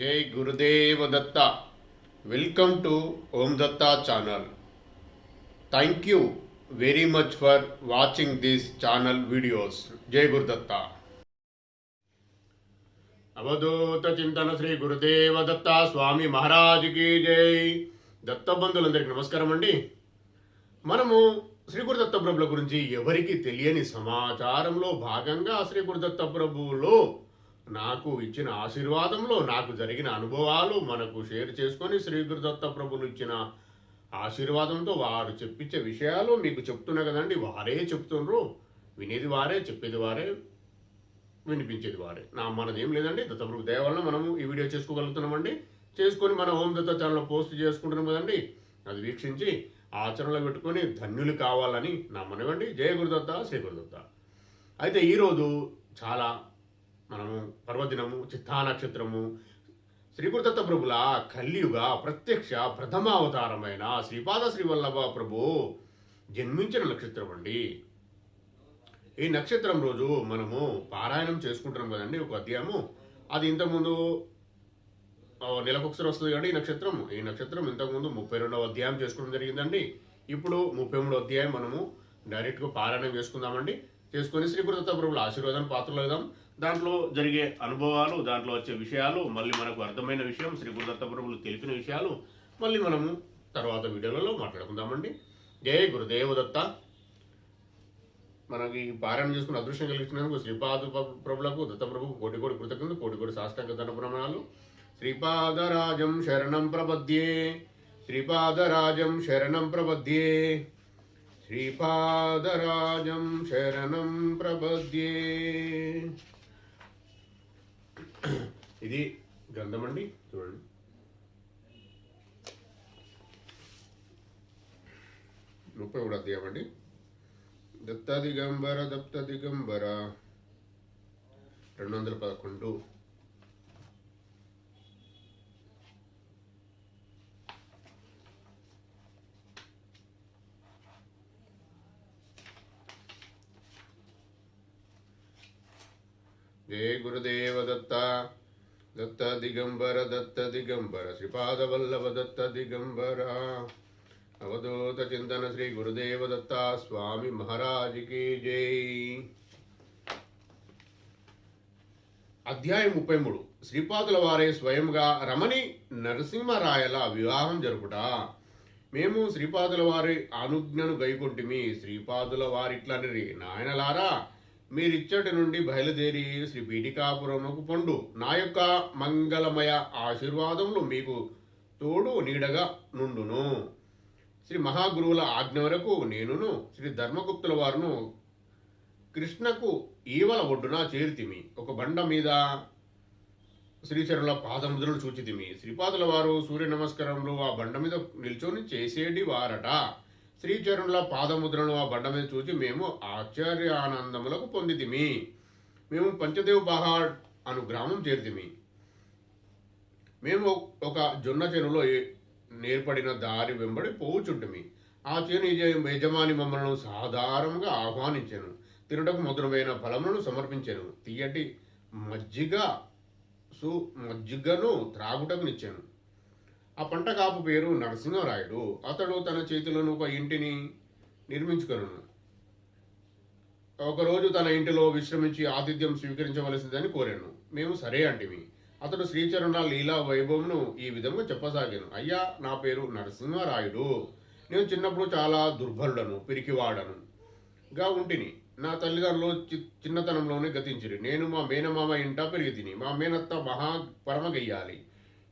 జై Gurudeva Datta. Welcome to Om Datta channel thank you very much for watching this channel videos జై గురుదత్త అవధూత చింతన శ్రీ గురుదేవ దత్త స్వామి మహారాజుకి జై దత్త బంధువులందరికీ నమస్కారం అండి మనము శ్రీ గురుదత్త ప్రభుల గురించి ఎవరికి తెలియని సమాచారంలో భాగంగా శ్రీ గురుదత్త ప్రభువులో నాకు ఇచ్చిన ఆశీర్వాదంలో నాకు జరిగిన అనుభవాలు మనకు షేర్ చేసుకొని శ్రీగురుదత్త ప్రభులు ఇచ్చిన ఆశీర్వాదంతో వారు చెప్పించే విషయాలు మీకు చెప్తున్నా కదండి. వారే చెప్తుండ్రు. వినేది వారే చెప్పేది వారే వినిపించేది వారే. నా మనది ఏం లేదండి దత్తప్రభు దయ వలన మనము ఈ వీడియో చేసుకోగలుగుతున్నామండి. చేసుకొని మన ఓం దత్త ఛానల్ పోస్ట్ చేసుకుంటున్నాం కదండి. అది వీక్షించి ఆచరణలో పెట్టుకొని ధన్యులు కావాలని నా మనవండి జయ గురుదత్త శ్రీ గురుదత్త. అయితే ఈరోజు చాలా మనము పర్వదినము చిత్తా నక్షత్రము శ్రీగురుదత్త ప్రభుల కలియుగ ప్రత్యక్ష ప్రథమ అవతారమైన శ్రీపాద శ్రీవల్లభ ప్రభు జన్మించిన నక్షత్రం అండి. ఈ నక్షత్రం రోజు మనము పారాయణం చేసుకుంటున్నాం కదండి ఒక అధ్యాయము. అది ఇంతకుముందు నెలకొకసారి వస్తుంది కానీ ఈ నక్షత్రం. ఈ నక్షత్రం ఇంతకుముందు ముప్పై రెండవ అధ్యాయం చేసుకోవడం జరిగిందండి. ఇప్పుడు ముప్పై మూడో అధ్యాయం మనము డైరెక్ట్గా పారాయణం చేసుకుందామండి. చేసుకొని శ్రీ గురుదత్త ప్రభుల ఆశీర్వాదం పాత్రలు అవుదాం దాంట్లో జరిగే అనుభవాలు దాంట్లో వచ్చే విషయాలు మళ్ళీ మనకు అర్థమైన విషయం శ్రీ గురుదత్త ప్రభులు తెలిపిన విషయాలు మళ్ళీ మనము తర్వాత వీడియోలలో మాట్లాడుకుందామండి. జయ గురుదేవదత్త. మనకి పారాయణం చేసుకుని అదృష్టం కలిగించినందుకు శ్రీపాద ప్రభులకు ప్రభులకు దత్తప్రభుకు కోటి కోటి కృతజ్ఞతలు కోటి కోటి సాష్టాంగ ధన ప్రమాణాలు శ్రీపాదరాజం శరణం ప్రపద్యే. శ్రీపాదరాజం శరణం ప్రపద్యే. శ్రీపాదరాజం శరణం ప్రపద్యే. ఇది గంధం అండి చూడండి. ముప్పై కూడా అధ్యాయం దత్తా దత్త దిగంబర దప్త దిగంబర రెండు వందల పదకొండు. జయ గురుదేవ దత్త దత్త దిగంబర దత్త దిగంబర శ్రీపాద వల్లభ దత్త దిగంబర. అవధూత చింతన శ్రీ గురుదేవ దత్త స్వామి మహారాజుకి జై. అధ్యాయం ముప్పై మూడు. శ్రీపాదుల వారే స్వయంగా రమణి నరసింహరాయల వివాహం జరుపుట. మేము శ్రీపాదుల వారి అనుజ్ఞను గైకొంటిమి. శ్రీపాదుల వారిట్లనిరి. నాయనలారా మీరిచ్చటి నుండి బయలుదేరి శ్రీ పీఠికాపురముకు పండు నా యొక్క మంగళమయ ఆశీర్వాదములు మీకు తోడు నీడగా నుండును. శ్రీ మహాగురువుల ఆజ్ఞ వరకు నేనును శ్రీ ధర్మగుప్తుల వారును కృష్ణకు ఈవల ఒడ్డున చేరితిమి. ఒక బండ మీద శ్రీచరుల పాదముద్రలు చూచితిమి. శ్రీపాదుల వారు సూర్య నమస్కారంలో ఆ బండ మీద నిల్చొని చేసేటి వారట. శ్రీచరుల పాదముద్రను ఆ బండ మీద మేము మేము ఆశ్చర్యానందములకు పొందితిమి. మేము పంచదేవ్ బహాడ్ అను గ్రామం చేరితిమి. మేము ఒక జొన్న చెరువులో నేర్పడిన దారి వెంబడి పోవుచుంటిమి. ఆ చేను యజమాని మమ్మలను సాధారణంగా ఆహ్వానించాను. తినటకు మధురమైన ఫలములను సమర్పించాను. తీయటి మజ్జిగ సు మజ్జిగను త్రాగుటకునిచ్చాను. ఆ పంట కాపు పేరు నరసింహరాయుడు. అతడు తన చేతిలోని ఒక ఇంటిని నిర్మించుకొను ఒకరోజు తన ఇంటిలో విశ్రమించి ఆతిథ్యం స్వీకరించవలసిందని కోరాను. మేము సరే అంటివి అతడు శ్రీచరణ లీలా వైభవంను ఈ విధంగా చెప్పసాగాను. అయ్యా నా పేరు నరసింహరాయుడు. నేను చిన్నప్పుడు చాలా దుర్బలుడను పిరికివాడను. గా ఉంటిని. నా తల్లిదండ్రులు చి- చిన్నతనంలోనే గతించిరి. నేను మా మేనమామ ఇంట పెరిగి తిని మా మేనత్త మహా పరమగయ్యాలి.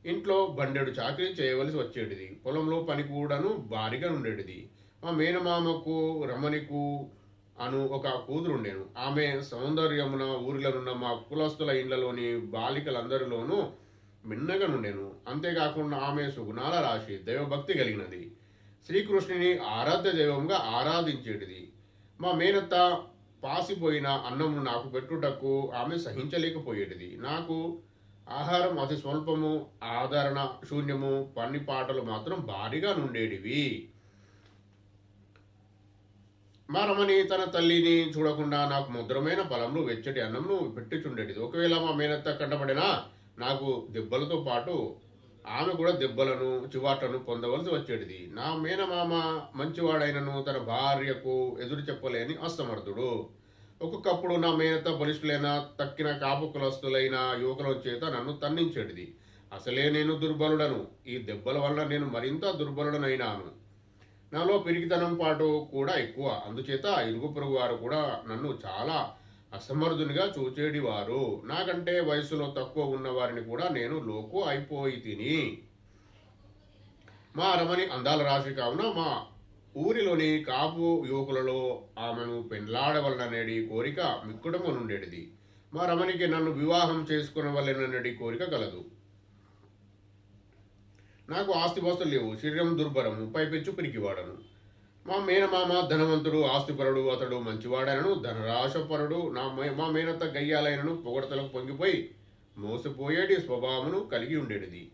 ఇంట్లో బండెడు చాకరీ చేయవలసి వచ్చేటిది. పొలంలో పని కూడాను భారీగా ఉండేటిది. మా మేనమామకు రమణికు అను ఒక కూతురు ఉండేను ఆమె సౌందర్యమున ఊరిలోనున్న మా కులస్తుల ఇళ్ళలోని బాలికలందరిలోనూ మిన్నగా నుండెను అంతేకాకుండా ఆమె సుగుణాల రాశి దైవభక్తి కలిగినది. శ్రీకృష్ణుని ఆరాధ్య దైవంగా ఆరాధించేటిది. మా మేనత్త పాసిపోయిన అన్నము నాకు పెట్టుటకు ఆమె సహించలేకపోయేటిది. నాకు ఆహారం అతి స్వల్పము ఆదరణ శూన్యము పన్ని పాటలు మాత్రం భారీగా నుండేటివి. మా రమణి తన తల్లిని చూడకుండా నాకు ముద్రమైన బలంలో వెచ్చటి అన్నంను పెట్టుచుండేటిది. ఒకవేళ మా మేనత్త కంటపడినా నాకు దెబ్బలతో పాటు ఆమె కూడా దెబ్బలను చివాట్లను పొందవలసి వచ్చేటిది. నా మేనమామ మంచివాడైనను తన భార్యకు ఎదురు చెప్పలేని అస్తమర్థుడు. ఒక్కొక్కప్పుడు నా మేనత బలిష్ఠులైన తక్కిన కాపు కులస్తులైన యువకుల చేత నన్ను తన్నించేటిది. అసలే నేను దుర్బలుడను. ఈ దెబ్బల వల్ల నేను మరింత దుర్బలుడనైనాను. నాలో పెరిగితనం పాటు కూడా ఎక్కువ. అందుచేత ఇరుగు పొరుగు వారు కూడా నన్ను చాలా అసమర్థునిగా చూచేడివారు నాకంటే వయసులో తక్కువ ఉన్న వారిని కూడా నేను లోకు అయిపోయి తిని. మా రమణి అందాల రాశి కావున మా ఊరిలోని కాపు యువకులలో ఆమెను పెండ్లాడవలననేది కోరిక మిక్కుటము నుండేటిది. మా రమణికి నన్ను వివాహం చేసుకునవలననేది కోరిక కలదు. నాకు ఆస్తిపాస్తులు లేవు. శరీరం దుర్భరము పైపెచ్చు పిరికివాడను. మా మేనమామ ధనవంతుడు ఆస్తిపరుడు అతడు మంచివాడనను ధనరాశపరుడు నా మే- మా మేనత్త గయ్యాలైనను పొగడతలకు పొంగిపోయి మోసపోయేటి స్వభావమును కలిగి ఉండేటిది.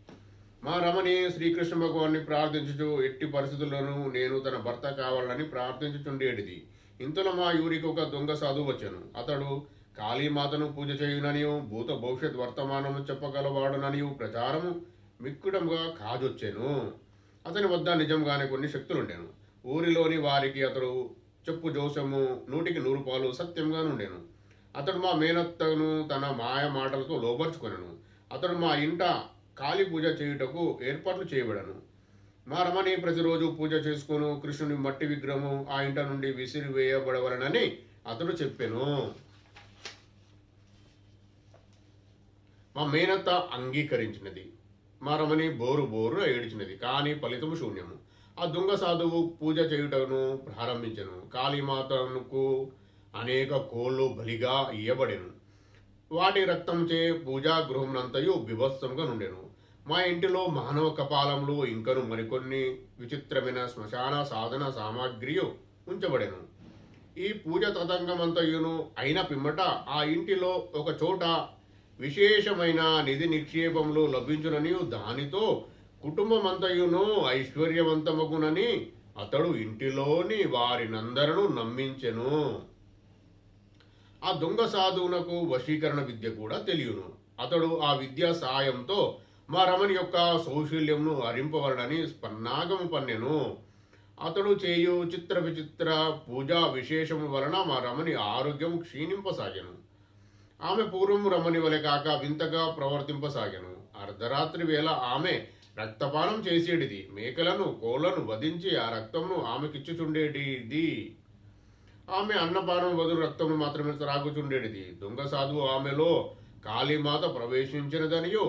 మా రమణి శ్రీకృష్ణ భగవాన్ని ప్రార్థించుచు ఎట్టి పరిస్థితుల్లోనూ నేను తన భర్త కావాలని ప్రార్థించుచుండేటిది. ఇంతలో మా ఊరికి ఒక దొంగ సాధువు వచ్చాను. అతడు కాళీమాతను పూజ చేయుననియు భూత భవిష్యత్ వర్తమానము చెప్పగలవాడుననియు ప్రచారము మిక్కుడంగా కాజొచ్చాను. అతని వద్ద నిజంగానే కొన్ని శక్తులుండాను. ఊరిలోని వారికి అతడు చెప్పు జోసము నూటికి నూరు పాలు సత్యంగా నుండెను అతడు మా మేనత్తను తన మాయ మాటలతో లోపరుచుకొనను అతడు మా ఇంట కాళీ పూజ చేయుటకు ఏర్పాట్లు చేయబడను. మా రమణి ప్రతిరోజు పూజ చేసుకును కృష్ణుని మట్టి విగ్రహము ఆ ఇంట నుండి విసిరివేయబడవలనని అతడు చెప్పాను. మా మేనత్త అంగీకరించినది. మా రమణి బోరు బోరు ఏడిచినది కానీ ఫలితము శూన్యము. ఆ దొంగ సాధువు పూజ చేయుటను ప్రారంభించను. కాళీమాతకు అనేక కోళ్ళు బలిగా ఇయ్యబడెను. వాటి రక్తంచే పూజా గృహమునంతయు బిభత్సంగా నుండెను. మా ఇంటిలో మానవ కపాలములు ఇంకను మరికొన్ని విచిత్రమైన శ్మశాన సాధన సామాగ్రియు ఉంచబడెను. ఈ పూజ తతంగమంతయును అయిన పిమ్మట ఆ ఇంటిలో ఒక చోట విశేషమైన నిధి నిక్షేపములు లభించునని దానితో కుటుంబమంతయును ఐశ్వర్యవంతమగునని అతడు ఇంటిలోని వారినందరూ నమ్మించెను. ఆ దొంగ సాధువునకు వశీకరణ విద్య కూడా తెలియను. అతడు ఆ విద్య సాయంతో మా రమణి యొక్క సౌశల్యంను హరింపవలనని స్పన్నాగము పన్నెను. అతడు చేయు చిత్ర విచిత్ర పూజా విశేషము వలన మా రమణి ఆరోగ్యం క్షీణింపసాగెను. ఆమె పూర్వం రమణి వలె కాక వింతగా ప్రవర్తింపసాగెను. అర్ధరాత్రి వేళ ఆమె రక్తపానం చేసేటిది. మేకలను కోళ్ళను వధించి ఆ రక్తమును ఆమెకిచ్చుచుండేటిది. ఆమె అన్నపానం వదులు రక్తము మాత్రమే త్రాగుచుండేది దొంగ సాధువు ఆమెలో కాళీమాత ప్రవేశించినదనియో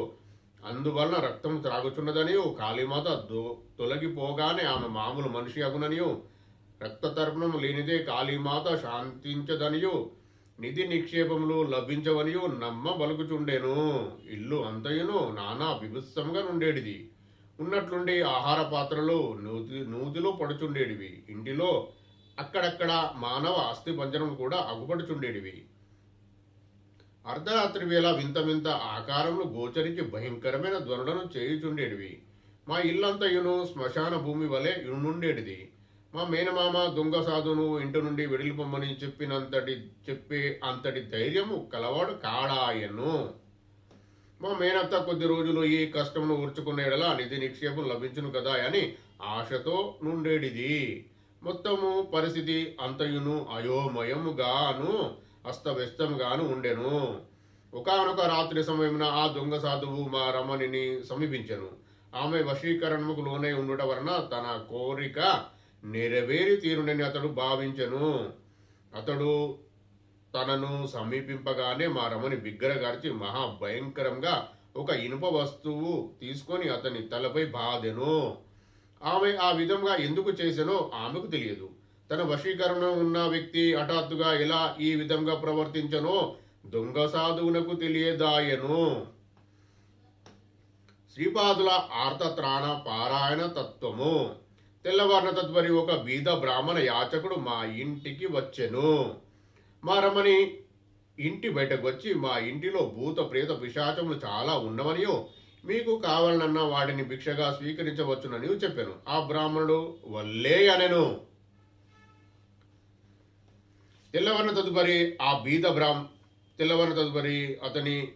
అందువలన రక్తం త్రాగుచున్నదనియు కాళీమాత దొ- తొలగిపోగానే ఆమె మామూలు మనిషి అగుననియు రక్త తర్పణం లేనిదే కాళీమాత శాంతించదనియు నిధి నిక్షేపములు లభించవనియు నమ్మ బలుకుచుండెను ఇల్లు అంతయును నానా బిభత్సంగా నుండేటిది ఉన్నట్లుండి ఆహార పాత్రలు నూతి నూతిలో పడుచుండేటివి ఇంటిలో అక్కడక్కడ మానవ అస్థి పంజరం కూడా అగుపడుచుండేటివి. అర్ధరాత్రి వేళ వింత వింత ఆకారములు గోచరించి భయంకరమైన ధ్వనులను చేయుచుండేటివి. మా ఇల్లంతయును శ్మశాన భూమి వలె నుండేటిది మా మేనమామ దొంగ సాధును ఇంటి నుండి వెడిలిపొమ్మని చెప్పినంతటి చెప్పే అంతటి ధైర్యము కలవాడు కాడాయను. మా మేనత్త కొద్ది రోజులు ఈ కష్టమును ఊర్చుకున్న నిధి నిక్షేపం లభించును కదా అని ఆశతో నుండేడిది మొత్తము పరిస్థితి అంతయును అయోమయముగాను అస్తవ్యస్తంగాను ఉండెను. ఒకానొక రాత్రి సమయమున ఆ దొంగ సాధువు మా రమణిని సమీపించెను. ఆమె వశీకరణముకు లోనే ఉండుట వలన తన కోరిక నెరవేరి తీరునని అతడు భావించెను. అతడు తనను సమీపింపగానే మా రమణి బిగ్గరగార్చి మహా భయంకరంగా ఒక ఇనుప వస్తువు తీసుకొని అతని తలపై బాధెను. ఆమె ఆ విధంగా ఎందుకు చేసెనో ఆమెకు తెలియదు. తన వశీకరణ ఉన్న వ్యక్తి హఠాత్తుగా ఎలా ఈ విధంగా ప్రవర్తించనో దొంగ సాధువునకు తెలియదాయను. శ్రీపాదుల ఆర్తత్రాణ పారాయణ తత్వము. తెల్లవారిన తత్వరి ఒక బీద బ్రాహ్మణ యాచకుడు మా ఇంటికి వచ్చెను. మా రమణి ఇంటి బయటకు వచ్చి మా ఇంటిలో భూత ప్రేత పిశాచములు చాలా ఉన్నవనియో మీకు కావాలనన్న వాటిని భిక్షగా స్వీకరించవచ్చునని చెప్పాను. ఆ బ్రాహ్మణుడు వల్లే అనెను. తెల్లవర్ణ తదుపరి ఆ బీద బ్రాహ్మ తెల్లవర్ణ తదుపరి అతని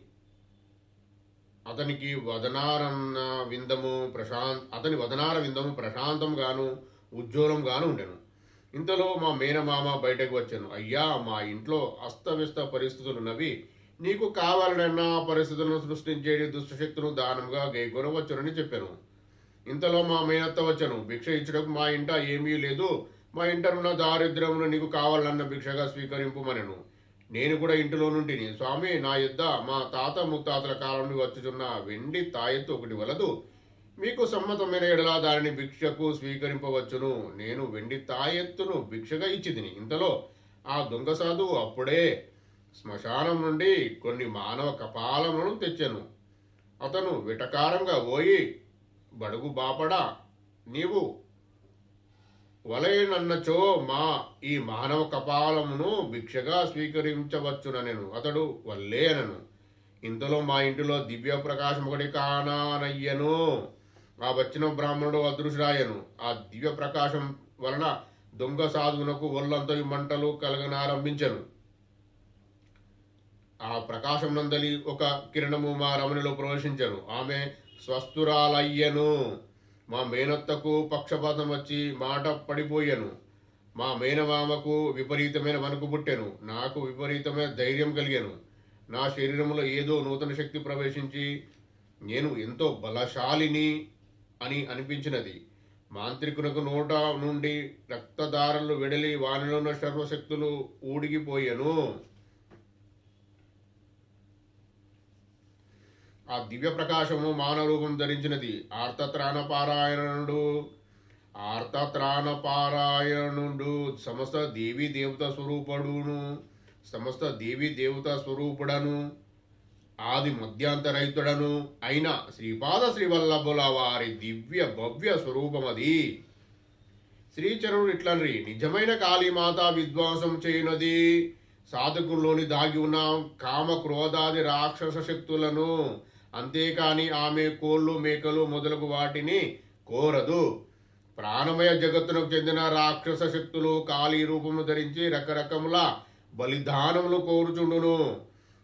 అతనికి వదనారన్న విందము ప్రశాంత్ అతని వదనార విందము ప్రశాంతంగాను ఉజ్వలంగాను ఉండెను. ఇంతలో మా మేనమామ బయటకు వచ్చాను. అయ్యా మా ఇంట్లో అస్తవ్యస్త పరిస్థితులు ఉన్నవి నీకు కావాలన్న పరిస్థితులను సృష్టించేది దుష్టశక్తులు దానముగా గైకొనవచ్చునని చెప్పాను. ఇంతలో మా మేనత్త వచ్చాను. భిక్ష ఇచ్చుటకు మా ఇంట ఏమీ లేదు. మా ఇంటనున్న దారిద్ర్యమును నీకు కావాలన్న భిక్షగా స్వీకరింపుమనెను. నేను కూడా ఇంటిలో నుండి స్వామి నా యొద్ద మా తాత ముత్తాతల కాలం నుండి వచ్చుచున్న వెండి తాయెత్తు ఒకటి వలదు. మీకు సమ్మతమైన ఎడలా దానిని భిక్షకు స్వీకరింపవచ్చును. నేను వెండి తాయెత్తును భిక్షగా ఇచ్చిదిని ఇంతలో ఆ దొంగ సాధువు అప్పుడే శ్మశానం నుండి కొన్ని మానవ కపాలములను తెచ్చాను. అతను విటకారంగా పోయి బడుగు బాపడా నీవు వలయనన్నచో మా ఈ మానవ కపాలమును భిక్షగా స్వీకరించవచ్చుననెను. అతడు వల్లే అనను. ఇంతలో మా ఇంటిలో దివ్య ప్రకాశం ఒకటి కానానయ్యను. ఆ వచ్చిన బ్రాహ్మణుడు అదృశ్యాయను ఆ దివ్య ప్రకాశం వలన దొంగ సాధువునకు ఒళ్ళంతయు మంటలు కలగనారంభించను. ఆ ప్రకాశం నందలి ఒక కిరణము మా రమణిలో ప్రవేశించను. ఆమె స్వస్థురాలయ్యను. మా మేనత్తకు పక్షపాతం వచ్చి మాట పడిపోయాను. మా మేనమామకు విపరీతమైన వణుకు పుట్టెను. నాకు విపరీతమైన ధైర్యం కలిగాను. నా శరీరంలో ఏదో నూతన శక్తి ప్రవేశించి నేను ఎంతో బలశాలిని అని అనిపించినది. మాంత్రికునకు నోట నుండి రక్తదారలు వెడలి వానిలో ఉన్న సర్వశక్తులు ఊడిగిపోయాను. ఆ దివ్య ప్రకాశము మానవ రూపం ధరించినది. ఆర్తత్రాణపారాయణుడు ఆర్తత్రాణపారాయణుడు సమస్త దేవీ దేవత స్వరూపుడును. సమస్త దేవీ దేవత స్వరూపుడను. ఆది మధ్యాంతరహితుడను అయిన శ్రీపాద శ్రీవల్లభుల వారి దివ్య భవ్య స్వరూపమది. శ్రీచరుడు ఇట్లనరి నిజమైన కాళీమాత విధ్వంసం చేయనది. సాధకుల్లోని దాగి ఉన్న కామ క్రోధాది రాక్షస శక్తులను అంతేకాని ఆమె కోళ్ళు మేకలు మొదలగు వాటిని కోరదు. ప్రాణమయ జగత్తునకు చెందిన రాక్షస శక్తులు కాళీ రూపము ధరించి రకరకముల బలిదానములు కోరుచుండును.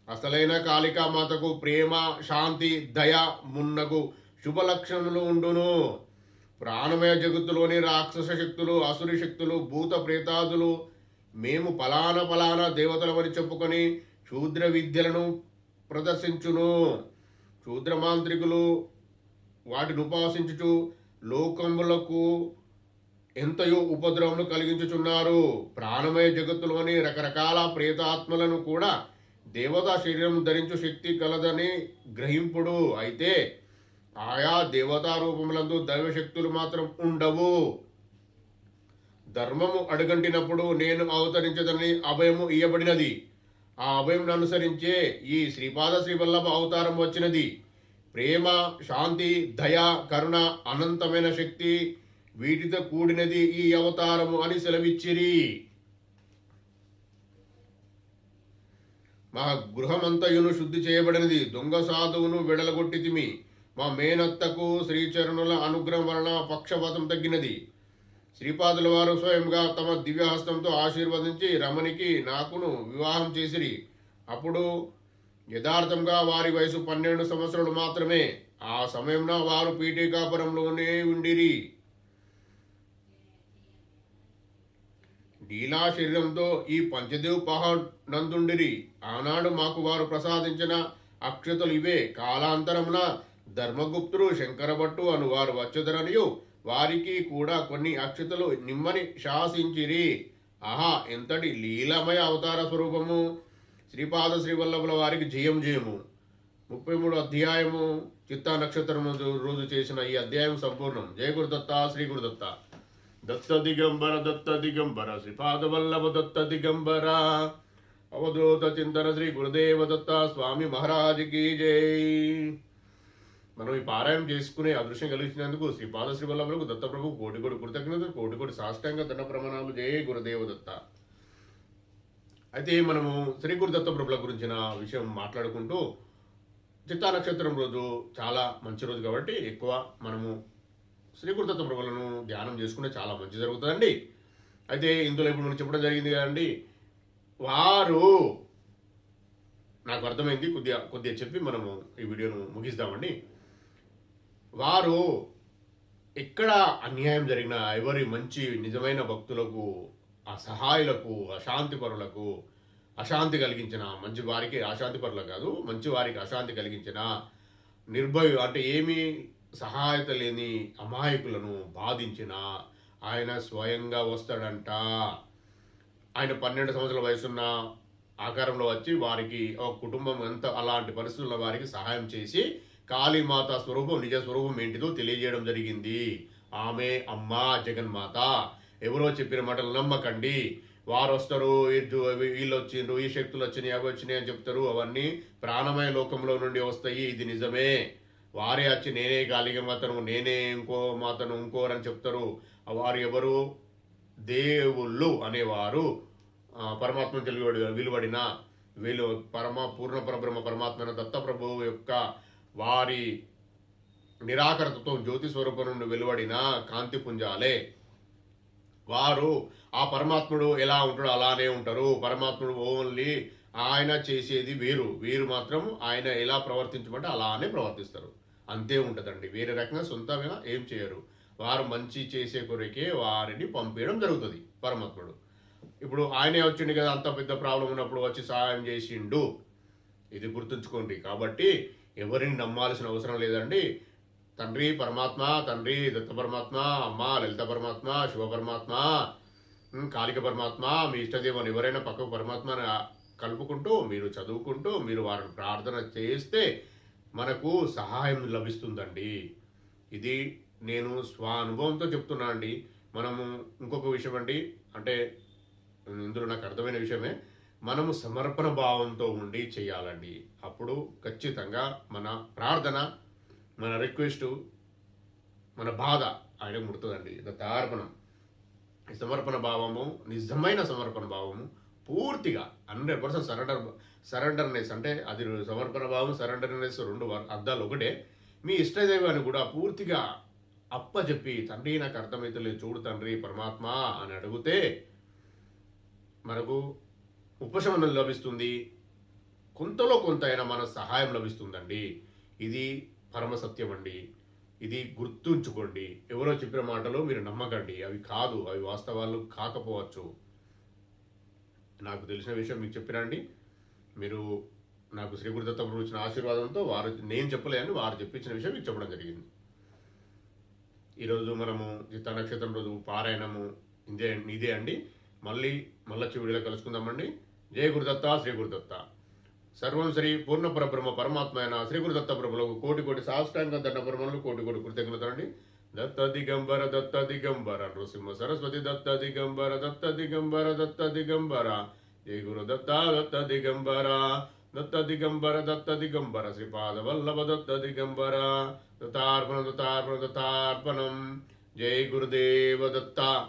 అసలైన కాళికామాతకు ప్రేమ శాంతి దయ మున్నగు శుభ లక్షణములు ఉండును. ప్రాణమయ జగత్తులోని రాక్షస శక్తులు అసురి శక్తులు భూత ప్రేతాదులు మేము పలానా పలానా దేవతలమని చెప్పుకొని శూద్ర విద్యలను ప్రదర్శించును. శూద్ర మాంత్రికులు వాటిని ఉపాసించుచు లోకములకు ఎంతయో ఉపద్రవములు కలిగించుచున్నారు. ప్రాణమయ జగత్తులోని రకరకాల ప్రేతాత్మలను కూడా దేవతా శరీరం ధరించు శక్తి కలదని గ్రహింపుడు. అయితే ఆయా దేవతా రూపములందు దైవశక్తులు మాత్రం ఉండవు. ధర్మము అడుగంటినప్పుడు నేను అవతరించదని అభయము ఇయ్యబడినది. ఆ అభయంను అనుసరించే ఈ శ్రీపాద శ్రీవల్లభ అవతారం వచ్చినది. ప్రేమ శాంతి దయ కరుణ అనంతమైన శక్తి వీటితో కూడినది ఈ అవతారము అని సెలవిచ్చిరి. మా గృహమంతయును శుద్ధి చేయబడినది. దొంగ సాధువును వెడలగొట్టితిమి మా మేనత్తకు శ్రీచరణుల అనుగ్రహం వలన పక్షపాతం తగ్గినది. శ్రీపాదుల వారు స్వయంగా తమ దివ్యహస్తంతో ఆశీర్వదించి రమణికి నాకును వివాహం చేసిరి. అప్పుడు యథార్థంగా వారి వయసు పన్నెండు సంవత్సరాలు మాత్రమే. ఆ సమయంలో వారు పీఠికాపురంలోనే ఉండిరి. లీలా శరీరంతో ఈ పంచదేవ్ పహాడ్ నందుండిరి ఆనాడు మాకు వారు ప్రసాదించిన అక్షతలు ఇవే. కాలాంతరమున ధర్మగుప్తుడు శంకరభట్టు అను వారు వచ్చుదరనియు వారికి కూడా కొన్ని అక్షతలు నిమ్మని శాసించిరి. ఆహా ఎంతటి లీలమయ అవతార స్వరూపము. శ్రీపాద శ్రీవల్లభుల వారికి జయం జయము. ముప్పై మూడు అధ్యాయము చిత్తా నక్షత్రం రోజు రోజు చేసిన ఈ అధ్యాయం సంపూర్ణం. జయ గురుదత్త శ్రీ గురుదత్త. దత్త దిగంబర దత్త దిగంబర శ్రీపాద వల్లభ దత్త దిగంబర. అవధూత చింతన శ్రీ గురుదేవ దత్త స్వామి మహారాజుకి జై. మనం ఈ పారాయణం చేసుకునే అదృశ్యం కలిగించినందుకు శ్రీ శ్రీ వల్లభులకు దత్తప్రభు కోటి కోటి కృతజ్ఞతలు కోటి కోటి సాష్టాంగ దండ ప్రమాణాలు. జయ గురుదేవ దత్త. అయితే మనము శ్రీ గురు దత్తప్రభుల గురించిన విషయం మాట్లాడుకుంటూ చిత్తా నక్షత్రం రోజు చాలా మంచి రోజు కాబట్టి ఎక్కువ మనము శ్రీ గురు ప్రభులను ధ్యానం చేసుకుంటే చాలా మంచి జరుగుతుందండి. అయితే ఇందులో ఇప్పుడు మనం చెప్పడం జరిగింది కదండి వారు నాకు అర్థమైంది కొద్దిగా కొద్దిగా చెప్పి మనము ఈ వీడియోను ముగిస్తామండి. వారు ఎక్కడ అన్యాయం జరిగినా ఎవరి మంచి నిజమైన భక్తులకు ఆ సహాయులకు అశాంతి పరులకు అశాంతి కలిగించిన మంచి వారికి అశాంతి పరులకు కాదు మంచి వారికి అశాంతి కలిగించిన నిర్భయ అంటే ఏమీ సహాయత లేని అమాయకులను బాధించిన ఆయన స్వయంగా వస్తాడంట. ఆయన పన్నెండు సంవత్సరాల వయసున్న ఆకారంలో వచ్చి వారికి ఒక కుటుంబం ఎంత అలాంటి పరిస్థితుల్లో వారికి సహాయం చేసి కాళీమాత స్వరూపం నిజ స్వరూపం ఏంటిదో తెలియజేయడం జరిగింది. ఆమె అమ్మ జగన్మాత. ఎవరో చెప్పిన మాటలు నమ్మకండి. వారు వస్తారు వీళ్ళు వచ్చిండ్రు ఈ శక్తులు వచ్చినాయి అవి వచ్చినాయి అని చెప్తారు. అవన్నీ ప్రాణమయ లోకంలో నుండి వస్తాయి. ఇది నిజమే. వారే వచ్చి నేనే గాలిగ మాతను నేనే ఇంకో మాతను ఇంకోరని చెప్తారు. వారు ఎవరు? దేవుళ్ళు అనేవారు. పరమాత్మ తెలియబడి విలువడిన వీళ్ళు పరమ పూర్ణ పరబ్రహ్మ పరమాత్మ దత్తప్రభువు యొక్క వారి నిరాకరతతో జ్యోతి స్వరూపం నుండి వెలువడిన కాంతి పుంజాలే. వారు ఆ పరమాత్ముడు ఎలా ఉంటాడో అలానే ఉంటారు. పరమాత్ముడు ఓన్లీ ఆయన చేసేది వేరు. వీరు మాత్రం ఆయన ఎలా ప్రవర్తించమంటే అలానే ప్రవర్తిస్తారు. అంతే ఉంటుందండి. వేరే రకంగా సొంతంగా ఏం చేయరు. వారు మంచి చేసే కొరకే వారిని పంపించడం జరుగుతుంది పరమాత్ముడు. ఇప్పుడు ఆయనే వచ్చిండు కదా అంత పెద్ద ప్రాబ్లం ఉన్నప్పుడు వచ్చి సహాయం చేసిండు. ఇది గుర్తుంచుకోండి. కాబట్టి ఎవరిని నమ్మాల్సిన అవసరం లేదండి. తండ్రి పరమాత్మ తండ్రి దత్త పరమాత్మ అమ్మ లలిత పరమాత్మ శివ పరమాత్మ కాళిక పరమాత్మ మీ ఇష్టదేవుని ఎవరైనా పక్కకు పరమాత్మని కలుపుకుంటూ మీరు చదువుకుంటూ మీరు వారిని ప్రార్థన చేస్తే మనకు సహాయం లభిస్తుందండి. ఇది నేను స్వ అనుభవంతో చెప్తున్నా అండి మనము ఇంకొక విషయం అండి. అంటే ఇందులో నాకు అర్థమైన విషయమే. మనము సమర్పణ భావంతో ఉండి చేయాలండి. అప్పుడు ఖచ్చితంగా మన ప్రార్థన మన రిక్వెస్ట్ మన బాధ ఆయన ముడుతుందండి. దత్తార్పణం. ఈ సమర్పణ భావము నిజమైన సమర్పణ భావము పూర్తిగా హండ్రెడ్ పర్సెంట్ సరెండర్ సరెండర్నెస్ అంటే అది సమర్పణ భావం సరెండర్నెస్ రెండు అర్థాలు ఒకటే. మీ ఇష్టదైవాన్ని కూడా పూర్తిగా అప్పచెప్పి తండ్రి నాకు అర్థమైతలేదు. చూడు తండ్రి పరమాత్మ అని అడిగితే మనకు ఉపశమనం లభిస్తుంది. కొంతలో కొంత అయినా మన సహాయం లభిస్తుందండి. ఇది పరమ సత్యం అండి. ఇది గుర్తుంచుకోండి. ఎవరో చెప్పిన మాటలు మీరు నమ్మకండి. అవి కాదు అవి వాస్తవాలు కాకపోవచ్చు. నాకు తెలిసిన విషయం మీకు చెప్పినండి మీరు నాకు శ్రీ గురుదత్త ప్రభు ఇచ్చిన ఆశీర్వాదంతో వారు నేను చెప్పలేని వారు చెప్పించిన విషయం మీకు చెప్పడం జరిగింది. ఈరోజు మనము చిత్త నక్షత్రం రోజు పారాయణము ఇదే ఇదే అండి. మళ్ళీ మళ్ళీ వీడియోలో కలుసుకుందామండి. జయ గురుదత్త శ్రీ గురుదత్త సర్వం శ్రీ పూర్ణ పరబ్రహ్మ పరమాత్మ అయిన శ్రీ గురుదత్త ప్రభులకు కోటి కోటి సాష్టాంగ దండ పరమలు కోటి కోటి కృతజ్ఞతలు దత్త దిగంబర దత్త దిగంబర నృసింహ సరస్వతి దత్త దిగంబర దత్త దిగంబర దత్త దిగంబర. జయ గురుదత్త దత్త దిగంబర దత్త దిగంబర దత్త దిగంబర. శ్రీపాద వల్లభ దత్త దిగంబర. దత్తార్పణం దత్తార్పణం దత్తార్పణం. జై గురుదేవ దత్త.